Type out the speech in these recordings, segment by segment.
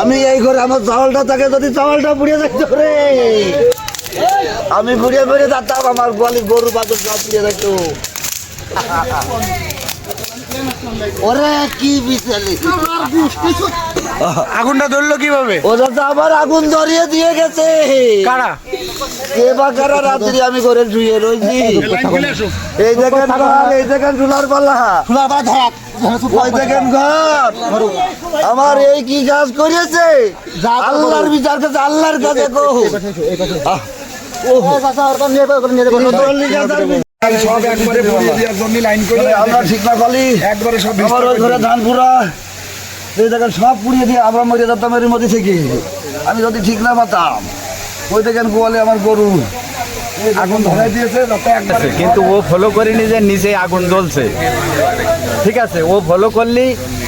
আমি এই করে আমার চাওয়ালটা থাকে, যদি চাওয়ালটা পুড়িয়ে যাইতো রে। আমি পুড়িয়ে পুড়িয়ে যাতাম, আমার গোয়ালি গরু বাদুর সব পুড়িয়ে যাইতো। ওরে কি বিচালি আগুনটা ধরলো কীভাবে ওরা তো আবার আগুন ধরিয়ে দিয়ে গেছে কারা কে বা কারা রাত্রি আমি করে শুয়ে রয়েছি এই দেখেন ঘর এই দেখেন চুলার পাল্লা ওই দেখেন ঘর আমার এই কি কাজ করিয়েছে আল্লাহর বিচার কাছে আল্লাহর কাছে। সব একবারে পুড়িয়ে দেওয়ার জন্য লাইন করে আমরা ঠিক না পালি একবারে সব আমার ধান পুরা এই দেখেন সব পুড়িয়ে দিয়ে আমরা মরে যেতাম এর মধ্যে থেকে। আমি যদি ঠিক না পাতাম ওই দেখেন গোয়ালে আমার গরু। আগুন ধরাই দিয়েছে কিন্তু ও ফলো করিনি যে নিচে আগুন জ্বলছে। ঠিক আছে ও ফলো করলি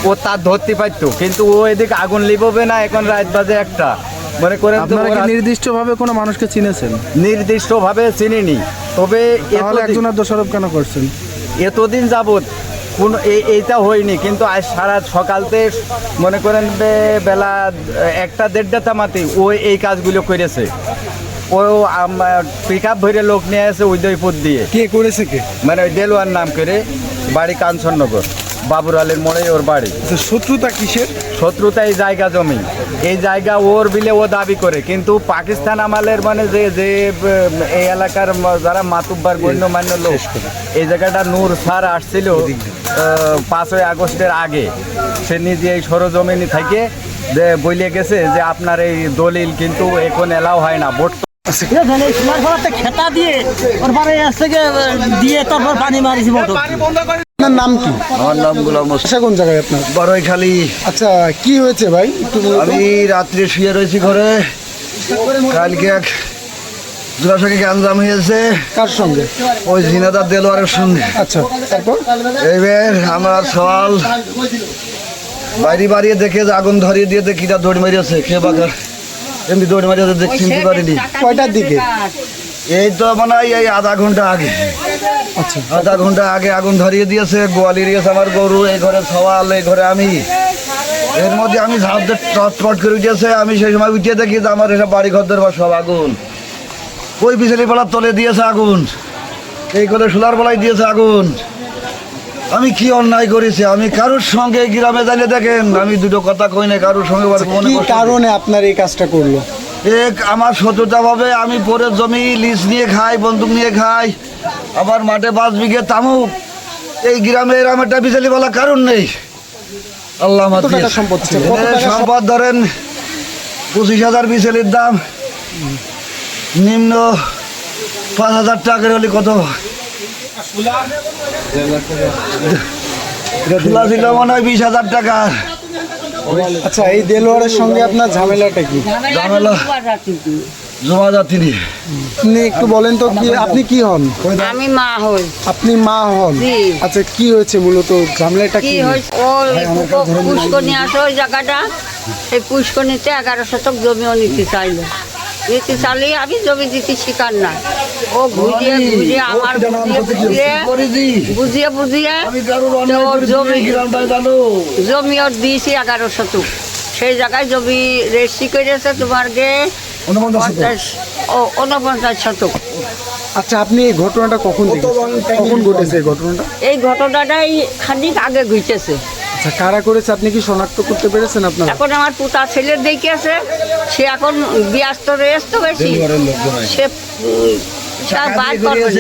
ও তার ধরতে পারতো কিন্তু ও এদিকে আগুন লিববে না এখন রাত বাজে একটা। মনে করেন আপনারা কি নির্দিষ্টভাবে কোনো মানুষকে চিনেছেন? নির্দিষ্টভাবে চিনিনি। তবে তাহলে একজনের দোষারোপ কেন করছেন? এতদিন যাবৎ কোন এই- এইটা হয়নি কিন্তু আজ সারা সকালতে মনে করেন বেলা একটা দেড়টা তামাতে ও এই কাজগুলো করেছে। ও পিক আপ ভরে লোক নিয়ে আসে উদয়পুর দিয়ে। কে করেছে কে? মানে ওই দেলোয়ার নাম করে বাড়ি কাঞ্চননগর। বাবুর আলীর মোড়ে ওর বাড়ি। শত্রুতা কিসের? শত্রুতা এই জায়গা জমি। এই জায়গা ওর বিলে ও দাবি করে কিন্তু পাকিস্তান আমালের মানে যে যে এই এলাকার যারা মাতুব্বার গণ্যমান্য লোক এই জায়গাটা নূর সার আসছিল পাঁচই আগস্টের আগে। সে নিজে এই সরজমিনি থেকে যে বলে গেছে যে আপনার এই দলিল কিন্তু এখন এলাও হয় না ভোট খেতা দিয়ে ওর পরে দিয়ে তারপর পানি মারিছি মোটর আপনার নাম কি? আমার নাম গোলাম। আচ্ছা কোন জায়গায় আপনার? বড়ই খালি আচ্ছা কি হয়েছে ভাই? একটু বলুন তো। আমি রাত্রে শুয়ে রয়েছি ঘরে। কালকে এক আঞ্জাম হয়েছে। কার সঙ্গে? ওই জিনাদার দেলোয়ারের সঙ্গে। আচ্ছা তারপর? এইবার আমার সওয়াল বাইরে বাড়িয়ে দেখে যে আগুন ধরিয়ে দিয়ে দেখি কিটা দৌড় মারিয়েছে খেয়ে বাগার এমনি দৌড় মারিয়েছে দেখ চিনতে পারিনি। কয়টার দিকে? এই তো মনে এই আধা ঘণ্টা আগে। আচ্ছা। আধা ঘণ্টা আগে আগুন ধরিয়ে দিয়েছে গোয়ালি দিয়েছে আমার গরু এই ঘরে সওয়াল এই ঘরে আমি। এর মধ্যে আমি ঝাঁপ দিয়ে টট করে উঠেছে আমি সেই সময় উঠে দেখি যে আমার এসব বাড়ি ঘর বা সব আগুন। ওই বিছালি পালার তলে দিয়েছে আগুন। এই করে সোলার বেলায় দিয়েছে আগুন। আমি কি অন্যায় করেছি? আমি কারোর সঙ্গে গ্রামে জানিয়ে দেখেন আমি দুটো কথা কই না কারোর সঙ্গে কি কারণে আপনার এই কাজটা করল? এক আমার শত্রুতা ভাবে আমি পরের জমি লিজ নিয়ে খাই বন্দুক নিয়ে খাই আবার মাঠে পাঁচ বিঘে তামুক। এই গ্রামে এরম একটা বিচালি বলা কারণ নেই। আল্লাহ। সম্পদ ধরেন পঁচিশ হাজার বিচালির দাম। নিম্ন পাঁচ হাজার টাকার হলে কত? ছিল মনে হয় বিশ হাজার টাকা আচ্ছা এই দেলোয়ারের সঙ্গে আপনার ঝামেলাটা কি? ঝামেলা জমা আপনি একটু বলেন তো কি আপনি কি হন? আমি মা হই। আপনি মা হন? আচ্ছা কি হয়েছে মূলত? ঝামেলাটা কি আসো ওই জায়গাটা। সেই পুষ্করণীতে এগারো শতক জমিও নিতে চাইলো। আমি জমি দিতে শিকার না। ও বুঝিয়ে বুঝিয়ে আমার বুঝিয়ে বুঝিয়ে বুঝিয়ে বুঝিয়ে তো ওর জমি জমি ওর দিয়েছি এগারো শতক সেই জায়গায় জমি রেজিস্ট্রি করেছে তোমার গে পঞ্চাশ ও উনপঞ্চাশ শতক। আচ্ছা আপনি এই ঘটনাটা কখন কখন ঘটেছে এই ঘটনাটা? এই ঘটনাটাই খানিক আগে ঘুরতেছে আচ্ছা কারা করেছে? আপনি কি শনাক্ত করতে পেরেছেন আপনার? এখন আমার পুতা ছেলের দেখে আছে। সে এখন ব্যস্ত রেস্ত হয়েছি সে আর বার করবে।